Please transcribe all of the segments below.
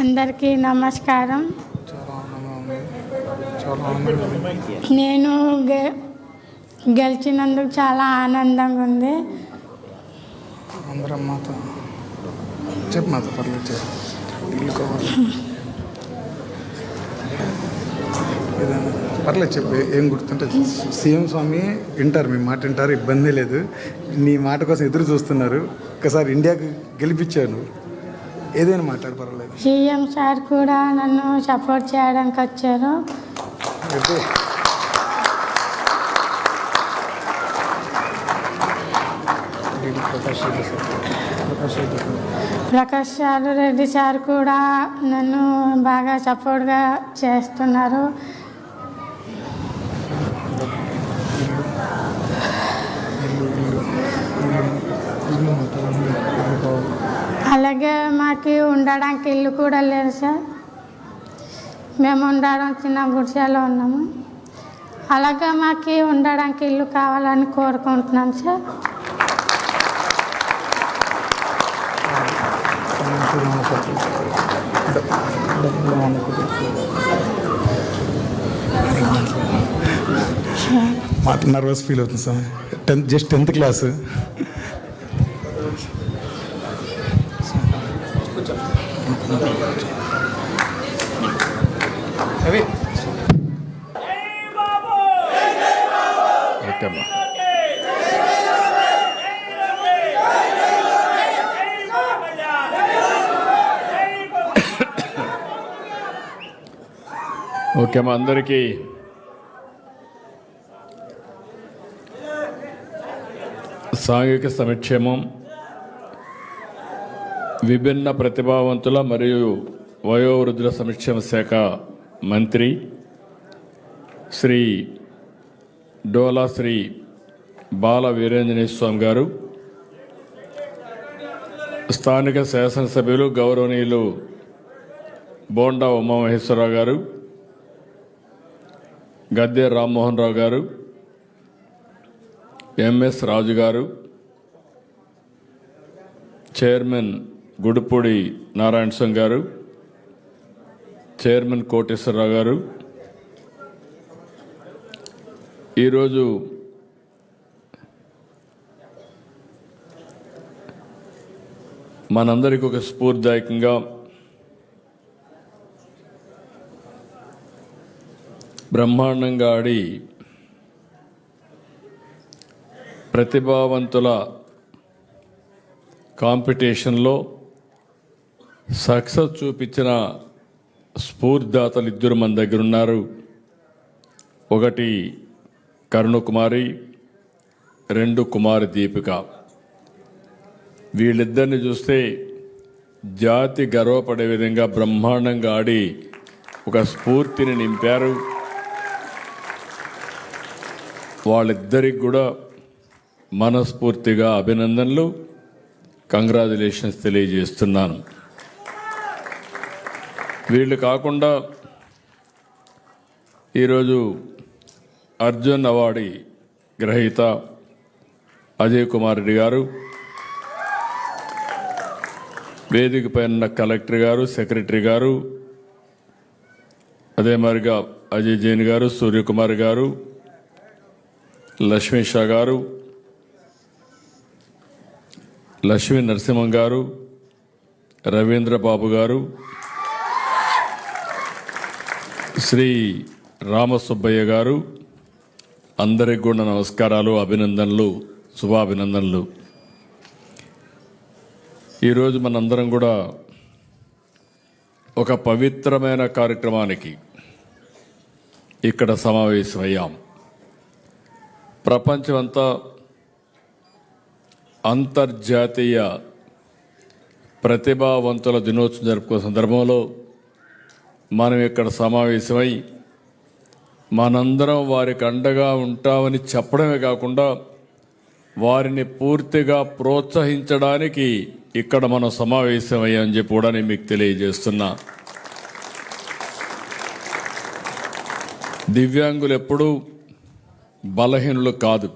అందరికీ నమస్కారం. నేను గె గెలిచినందుకు చాలా ఆనందంగా ఉంది. అందరం మాతో చెప్పు మాతో పర్లేదు చెప్పు. పర్లేదు చెప్పు. ఏం గుర్తుంటే సీఎం స్వామి వింటారు మీ మాట వింటారు ఇబ్బంది లేదు. నీ మాట కోసం ఎదురు చూస్తున్నారు. ఒకసారి ఇండియాకి గెలిపించాను ఏదైనా మాట్లాడు పర్వాలేదు. సీఎం సార్ కూడా నన్ను సపోర్ట్ చేయడానికి వచ్చారు. ప్రకాష్ సార్ రెడ్డి సార్ కూడా నన్ను బాగా సపోర్ట్గా చేస్తున్నారు ఇల్లు ఇల్లు ఇల్లు ఇల్లు మొత్తం ఇల్లు ఇల్లు కావాలి అలాగే మాకు ఉండడానికి ఇల్లు కూడా లేదు సార్. మేము ఉండడం చిన్న గుడిసెలో ఉన్నాము. అలాగే మాకు ఉండడానికి ఇల్లు కావాలని కోరుకుంటున్నాం సార్. మాకు నర్వస్ ఫీల్ అవుతుంది sir. Tenth just tenth class అవి. ఓకే అమ్మా ఓకే అమ్మా అందరికీ సాంఘిక సంక్షేమం విభిన్న ప్రతిభావంతుల మరియు వయోవృద్ధుల సంక్షేమ శాఖ మంత్రి శ్రీ డోలా శ్రీ బాల వీరేంజనేయ స్వామి గారు స్థానిక శాసనసభ్యులు గౌరవనీయులు బోండా ఉమామహేశ్వరరావు గారు గద్దె రామ్మోహన్ రావు గారు ఎంఎస్ రాజు గారు చైర్మన్ గుడిపూడి నారాయణ స్వామి గారు చైర్మన్ కోటేశ్వరరావు గారు. ఈరోజు మనందరికీ ఒక స్ఫూర్తిదాయకంగా బ్రహ్మాండంగా ఆడి ప్రతిభావంతుల కాంపిటీషన్లో సక్సెస్ చూపించిన స్ఫూర్తిదాతలు ఇద్దరు మన దగ్గర ఉన్నారు ఒకటి కరుణకుమారి రెండు కుమారి దీపిక. వీళ్ళిద్దరిని చూస్తే జాతి గర్వపడే విధంగా బ్రహ్మాండంగా ఆడి ఒక స్ఫూర్తిని నింపారు. వాళ్ళిద్దరికి కూడా మనస్ఫూర్తిగా అభినందనలు. కంగ్రాచులేషన్స్ తెలియజేస్తున్నాను. వీళ్ళు కాకుండా ఈరోజు అర్జున్ అవార్డు గ్రహీత అజయ్ కుమార్ రెడ్డి గారు వేదిక పైన కలెక్టర్ గారు సెక్రటరీ గారు అదే మాదిరిగా అజయ్ జైన్ గారు సూర్యకుమార్ గారు లక్ష్మీ షా గారు లక్ష్మీ నరసింహం గారు రవీంద్ర బాబు గారు శ్రీ రామసుబ్బయ్య గారు అందరికి కూడా నమస్కారాలు అభినందనలు శుభాభినందనలు. ఈరోజు మనందరం కూడా ఒక పవిత్రమైన కార్యక్రమానికి ఇక్కడ సమావేశమయ్యాం. ప్రపంచమంతా అంతర్జాతీయ ప్రతిభావంతుల దినోత్సవం జరుపుకునే సందర్భంలో మనం ఇక్కడ సమావేశమై మనందరం వారికి అండగా ఉంటామని చెప్పడమే కాకుండా వారిని పూర్తిగా ప్రోత్సహించడానికి ఇక్కడ మనం సమావేశమయ్యామని చెప్పి కూడా నేను మీకు తెలియజేస్తున్నా. దివ్యాంగులు ఎప్పుడూ బలహీనులు కాదు.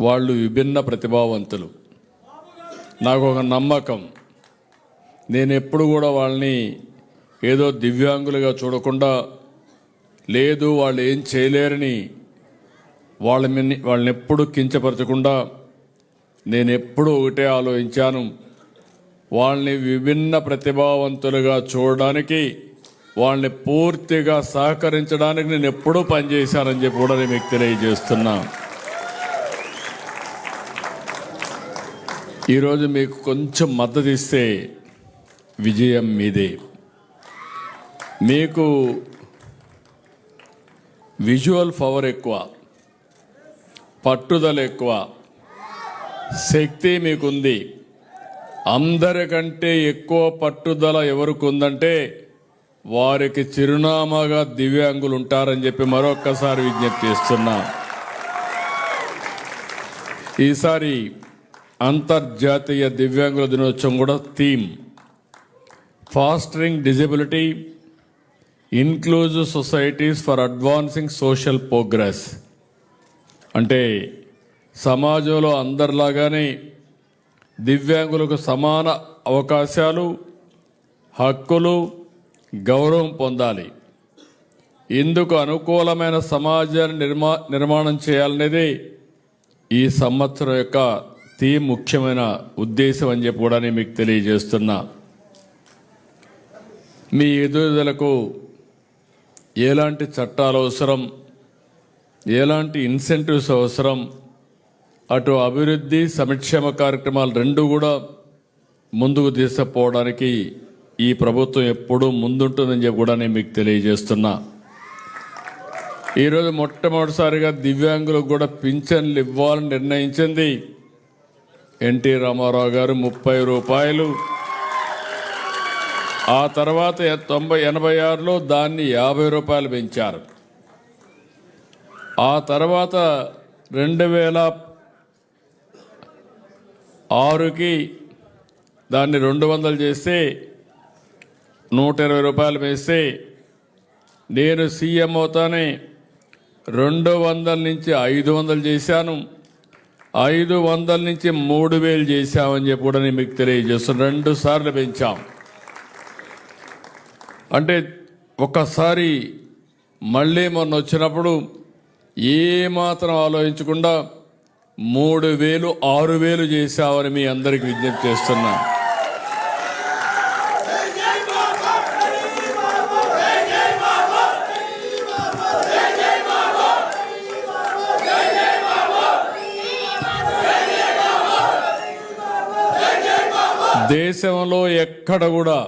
వాళ్ళు విభిన్న ప్రతిభావంతులు. నాకు ఒక నమ్మకం. నేను ఎప్పుడు కూడా వాళ్ళని ఏదో దివ్యాంగులుగా చూడకుండా లేదు వాళ్ళు ఏం చేయలేరని వాళ్ళ మీద వాళ్ళని ఎప్పుడు కించపరచకుండా నేను ఎప్పుడు ఒకటే ఆలోచించాను. వాళ్ళని విభిన్న ప్రతిభావంతులుగా చూడడానికి వాళ్ళని పూర్తిగా సహకరించడానికి నేను ఎప్పుడూ పనిచేశానని చెప్పి కూడా నేను మీకు తెలియజేస్తున్నా. ఈరోజు మీకు కొంచెం మద్దతు ఇస్తే విజయం మీదే. మీకు విజువల్ పవర్ ఎక్కువ పట్టుదల ఎక్కువ శక్తి మీకుంది. అందరికంటే ఎక్కువ పట్టుదల ఎవరికి ఉందంటే వారికి చిరునామాగా దివ్యాంగులు ఉంటారని చెప్పి మరొక్కసారి విజ్ఞప్తి చేస్తున్నా. ఈసారి అంతర్జాతీయ దివ్యాంగుల దినోత్సవం కూడా theme. Fostering disability inclusive societies for advancing social progress అంటే సమాజంలో అందరిలాగానే దివ్యాంగులకు సమాన అవకాశాలు హక్కులు గౌరవం పొందాలి. ఇందుకు అనుకూలమైన సమాజాన్ని నిర్మా నిర్మాణం చేయాలనేది ఈ సంవత్సరం యొక్క థీమ్ ముఖ్యమైన ఉద్దేశం అని చెప్పి కూడా నేను మీకు తెలియజేస్తున్నా. మీ ఎదుగుదలకు ఎలాంటి చట్టాలు అవసరం? ఎలాంటి ఇన్సెంటివ్స్ అవసరం? అటు అభివృద్ధి సంక్షేమ కార్యక్రమాలు రెండు కూడా ముందుకు తీసుకుపోవడానికి ఈ ప్రభుత్వం ఎప్పుడూ ముందుంటుందని చెప్పి కూడా నేను మీకు తెలియజేస్తున్నా. ఈరోజు మొట్టమొదటిసారిగా దివ్యాంగులకు కూడా పింఛన్లు ఇవ్వాలని నిర్ణయించింది ఎన్టీ రామారావు గారు ముప్పై రూపాయలు. ఆ తర్వాత తొంభై ఎనభై ఆరులో దాన్ని యాభై రూపాయలు పెంచారు. ఆ తర్వాత రెండు వేల ఆరుకి దాన్ని రెండు వందలు చేస్తే నూట ఇరవై రూపాయలు వేస్తే నేను సీఎం అవుతానే రెండు వందల నుంచి ఐదు వందలు చేశాను. ఐదు వందల నుంచి మూడు వేలు చేశామని చెప్పి కూడా నేను మీకు తెలియజేస్తున్నాను రెండు సార్లు పెంచాం. అంటే ఒక్కసారి మళ్ళీ మొన్న వచ్చినప్పుడు ఏమాత్రం ఆలోచించకుండా మూడు వేలు ఆరు వేలు చేశావని మీ అందరికి విజ్ఞప్తి చేస్తున్నా. దేశంలో ఎక్కడ కూడా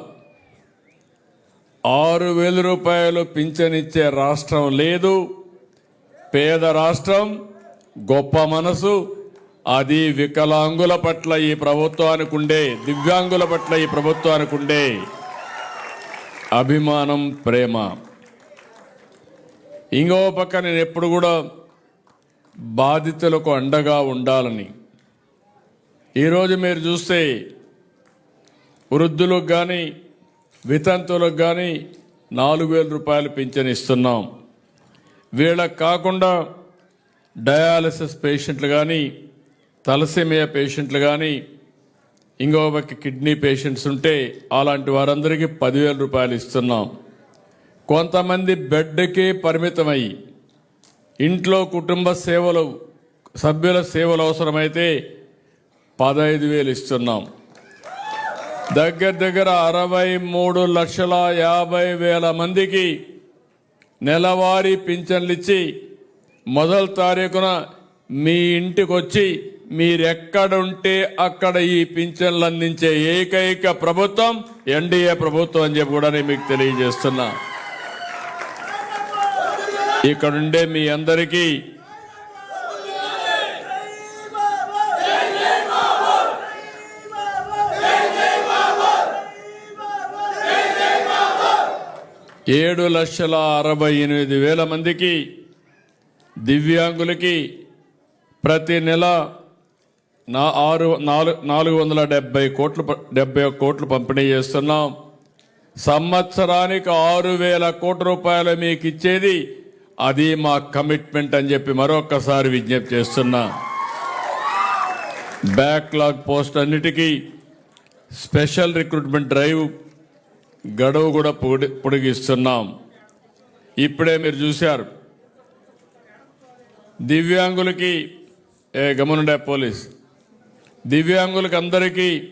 ఆరు వేల రూపాయలు పింఛనిచ్చే రాష్ట్రం లేదు. పేద రాష్ట్రం గొప్ప మనసు అది వికలాంగుల పట్ల ఈ ప్రభుత్వానికి ఉండే దివ్యాంగుల పట్ల ఈ ప్రభుత్వానికి ఉండే అభిమానం ప్రేమ. ఇంకో పక్క నేను ఎప్పుడు కూడా బాధితులకు అండగా ఉండాలని. ఈరోజు మీరు చూస్తే వృద్ధులకు కానీ వితంతువులకు కానీ నాలుగు వేల రూపాయలు పింఛన్ ఇస్తున్నాం. వీళ్ళకి కాకుండా డయాలసిస్ పేషెంట్లు కానీ తలసేమియా పేషెంట్లు కానీ ఇంకో కిడ్నీ పేషెంట్స్ ఉంటే అలాంటి వారందరికీ పదివేల రూపాయలు ఇస్తున్నాం. కొంతమంది బెడ్కే పరిమితమై ఇంట్లో కుటుంబ సేవలు సభ్యుల సేవలు అవసరమైతే పదహైదు వేలు ఇస్తున్నాం. దగ్గర దగ్గర అరవై మూడు లక్షల యాభై వేల మందికి నెలవారీ పింఛన్లు ఇచ్చి మొదటి తారీఖున మీ ఇంటికి వచ్చి మీరెక్కడుంటే అక్కడ ఈ పింఛన్లు అందించే ఏకైక ప్రభుత్వం ఎన్డీఏ ప్రభుత్వం అని చెప్పి కూడా నేను మీకు తెలియజేస్తున్నా. ఇక్కడుండే మీ అందరికీ ఏడు లక్షల అరవై ఎనిమిది వేల మందికి దివ్యాంగులకి ప్రతి నెల నా ఆరు నాలుగు నాలుగు వందల డెబ్బై కోట్లు డెబ్బై కోట్లు పంపిణీ చేస్తున్నాం. సంవత్సరానికి ఆరు వేల కోట్ల రూపాయలు మీకు ఇచ్చేది అది మా కమిట్మెంట్ అని చెప్పి మరొకసారి విజ్ఞప్తి చేస్తున్నా. బ్యాక్లాగ్ పోస్ట్ అన్నిటికీ స్పెషల్ రిక్రూట్మెంట్ డ్రైవ్ గడువు కూడా పొడి పొడిగిస్తున్నాం. ఇప్పుడే మీరు చూశారు. దివ్యాంగులకి ఏ గమనుండే పోలీస్. దివ్యాంగులకి అందరికీ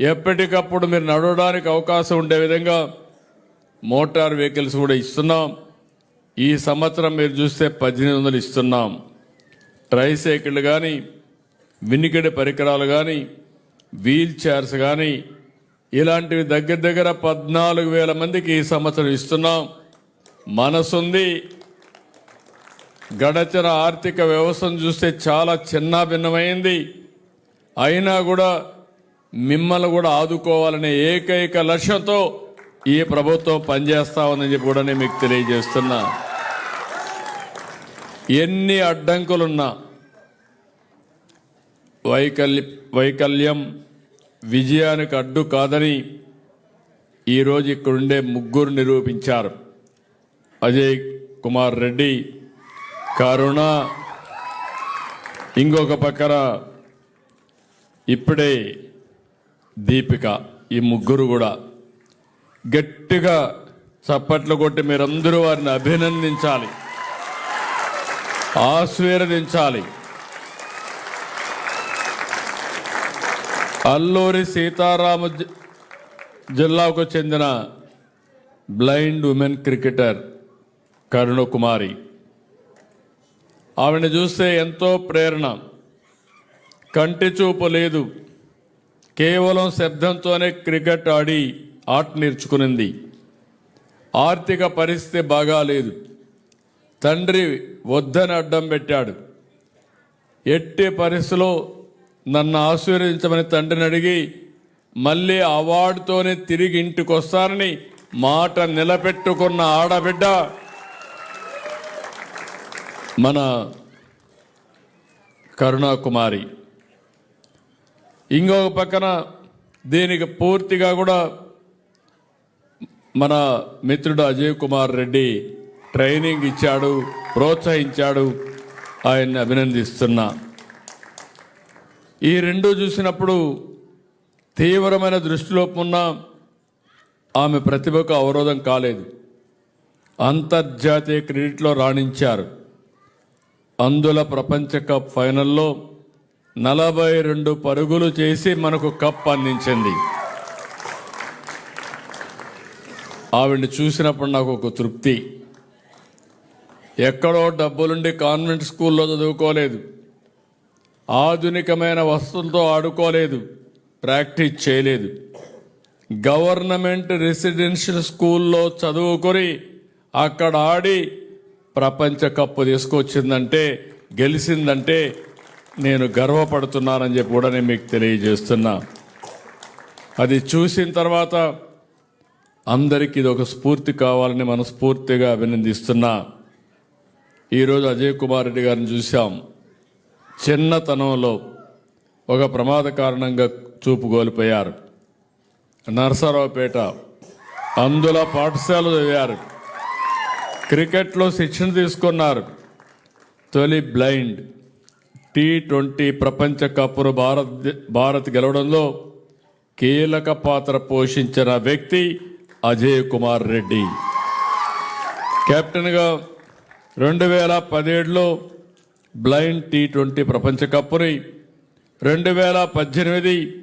ఎప్పటికప్పుడు మీరు నడవడానికి అవకాశం ఉండే విధంగా మోటార్ వెహికల్స్ కూడా ఇస్తున్నాం. ఈ సంవత్సరం మీరు చూస్తే పద్దెనిమిది వందలు ఇస్తున్నాం. ట్రైసైకిళ్ళు కానీ వినికిడి పరికరాలు కానీ వీల్ చైర్స్ కానీ ఇలాంటివి దగ్గర దగ్గర పద్నాలుగు వేల మందికి ఈ సంవత్సరం ఇస్తున్నాం. మనసుంది. గడచర ఆర్థిక వ్యవస్థను చూస్తే చాలా చిన్న భిన్నమైంది. అయినా కూడా మిమ్మల్ని కూడా ఆదుకోవాలనే ఏకైక లక్ష్యంతో ఈ ప్రభుత్వం పనిచేస్తా ఉందని చెప్పి కూడా నేను మీకు తెలియజేస్తున్నా. ఎన్ని అడ్డంకులున్నా వైకల్య వైకల్యం విజయానికి అడ్డు కాదని ఈరోజు ఇక్కడుండే ముగ్గురు నిరూపించారు. అజయ్ కుమార్ రెడ్డి కరుణ ఇంకొక పక్కన ఇప్పుడే దీపిక ఈ ముగ్గురు కూడా. గట్టిగా చప్పట్లు కొట్టి మీరందరూ వారిని అభినందించాలి. ఆశీర్వదించాలి అల్లూరి సీతారామ జి- జిల్లాకు చెందిన బ్లైండ్ ఉమెన్ క్రికెటర్ కరుణకుమారి. ఆవిడని చూస్తే ఎంతో ప్రేరణ. కంటి చూపు లేదు. కేవలం శబ్దంతోనే క్రికెట్ ఆడి ఆట నేర్చుకునింది. ఆర్థిక పరిస్థితి బాగాలేదు తండ్రి వద్దని అడ్డం పెట్టాడు. ఎట్టి పరిస్థితిలో నన్ను ఆశీర్వదించమని తండ్రిని అడిగి మళ్ళీ అవార్డుతోనే తిరిగి ఇంటికి వస్తానని మాట నిలబెట్టుకున్న ఆడబిడ్డ. మన కరుణాకుమారి. ఇంకొక పక్కన దీనికి పూర్తిగా కూడా మన మిత్రుడు అజయ్ కుమార్ రెడ్డి ట్రైనింగ్ ఇచ్చాడు ప్రోత్సహించాడు. ఆయన్ని అభినందిస్తున్నా. ఈ రెండు చూసినప్పుడు తీవ్రమైన దృష్టిలోపం ఉన్న ఆమె ప్రతిభకు అవరోధం కాలేదు. అంతర్జాతీయ క్రికెట్లో రాణించారు. అందుల ప్రపంచ కప్ ఫైనల్లో నలభై రెండు పరుగులు చేసి మనకు కప్ అందించింది. ఆవిడ్ని చూసినప్పుడు నాకు ఒక తృప్తి. ఎక్కడో డబ్బులుండి కాన్వెంట్ స్కూల్లో చదువుకోలేదు. ఆధునికమైన వస్తువులతో ఆడుకోలేదు ప్రాక్టీస్ చేయలేదు. గవర్నమెంట్ రెసిడెన్షియల్ స్కూల్లో చదువుకొని అక్కడ ఆడి ప్రపంచ కప్పు తీసుకొచ్చిందంటే గెలిచిందంటే నేను గర్వపడుతున్నానని చెప్పి కూడా నేను మీకు తెలియజేస్తున్నా. అది చూసిన తర్వాత అందరికీ ఇది ఒక స్ఫూర్తి కావాలని మనస్ఫూర్తిగా అభినందిస్తున్నా. ఈరోజు అజయ్ కుమార్ రెడ్డి గారిని చూశాం. చిన్నతనంలో ఒక ప్రమాద కారణంగా చూపు కోల్పోయారు. నరసరావుపేట అందులో పాఠశాల చదివారు. క్రికెట్లో శిక్షణ తీసుకున్నారు. తొలి బ్లైండ్ టీ ట్వంటీ ప్రపంచ కప్ను భారత్ భారత్ గెలవడంలో కీలక పాత్ర పోషించిన వ్యక్తి అజయ్ కుమార్ రెడ్డి. కెప్టెన్గా రెండు వేల పదిహేడులో బ్లైండ్ టీ ట్వంటీ ప్రపంచ కప్పుని. రెండు వేల పద్దెనిమిది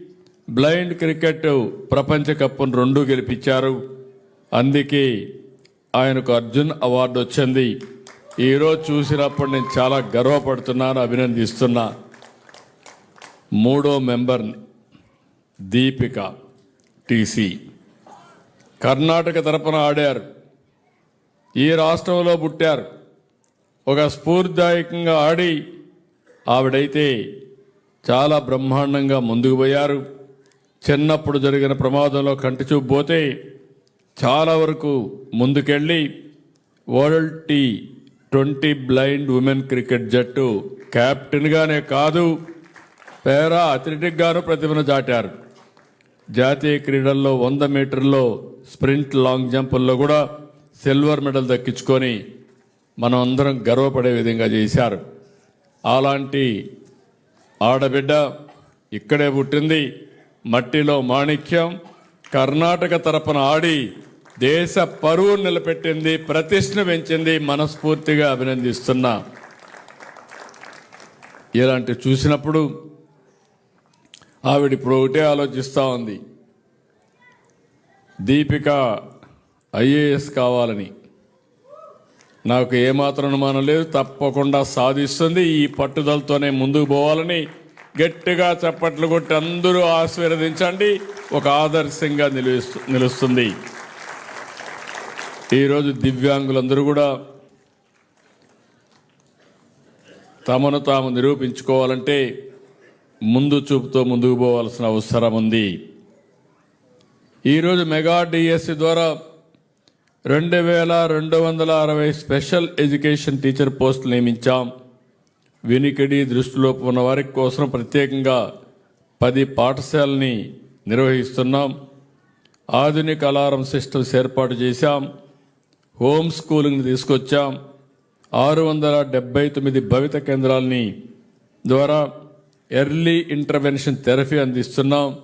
బ్లైండ్ క్రికెట్ ప్రపంచ కప్పును రెండు గెలిపించారు. అందుకే ఆయనకు అర్జున్ అవార్డు వచ్చింది. ఈరోజు చూసినప్పుడు నేను చాలా గర్వపడుతున్నాను అభినందిస్తున్నా. మూడో మెంబర్ దీపిక టీసీ. కర్ణాటక తరపున ఆడారు. ఈ రాష్ట్రంలో పుట్టారు. ఒక స్ఫూర్తిదాయకంగా ఆడి ఆవిడైతే చాలా బ్రహ్మాండంగా ముందుకు పోయారు. చిన్నప్పుడు జరిగిన ప్రమాదంలో కంటి చూపు పోతే చాలా వరకు ముందుకెళ్ళి world T twenty blind women cricket జట్టు క్యాప్టెన్గానే కాదు పేరా అథ్లెటిక్గాను ప్రతిభను చాటారు. జాతీయ క్రీడల్లో వంద మీటర్లో స్ప్రింట్ లాంగ్ జంపుల్లో కూడా సిల్వర్ మెడల్ దక్కించుకొని మనం అందరం గర్వపడే విధంగా చేశారు. అలాంటి ఆడబిడ్డ ఇక్కడే పుట్టింది. మట్టిలో మాణిక్యం కర్ణాటక తరపున ఆడి దేశ పరువు నిలబెట్టింది ప్రతిష్ఠను పెంచింది. మనస్ఫూర్తిగా అభినందిస్తున్నా ఇలాంటి చూసినప్పుడు ఆవిడ ఇప్పుడు ఒకటే ఆలోచిస్తూ ఉంది. దీపిక ఐఏఎస్ కావాలని. నాకు ఏమాత్రం అనుమానం లేదు. తప్పకుండా సాధిస్తుంది. ఈ పట్టుదలతోనే ముందుకు పోవాలని గట్టిగా చప్పట్లు కొట్టి అందరూ ఆశీర్వదించండి. ఒక ఆదర్శంగా నిలుస్తు నిలుస్తుంది. ఈరోజు దివ్యాంగులందరూ కూడా తమను తాము నిరూపించుకోవాలంటే ముందు చూపుతో ముందుకు పోవాల్సిన అవసరం ఉంది. ఈరోజు మెగా డిఎస్సి ద్వారా రెండు వేల రెండు వందల అరవై స్పెషల్ ఎడ్యుకేషన్ టీచర్ పోస్టులు నియమించాం. వినికిడి దృష్టిలో ఉన్న వారి కోసం ప్రత్యేకంగా పది పాఠశాలని నిర్వహిస్తున్నాం. ఆధునిక అలారం సిస్టమ్స్ ఏర్పాటు చేశాం. హోమ్ స్కూలింగ్ తీసుకొచ్చాం. ఆరు వందల డెబ్బై తొమ్మిది భవిత కేంద్రాలని ద్వారా ఎర్లీ ఇంటర్వెన్షన్ థెరపీ అందిస్తున్నాం.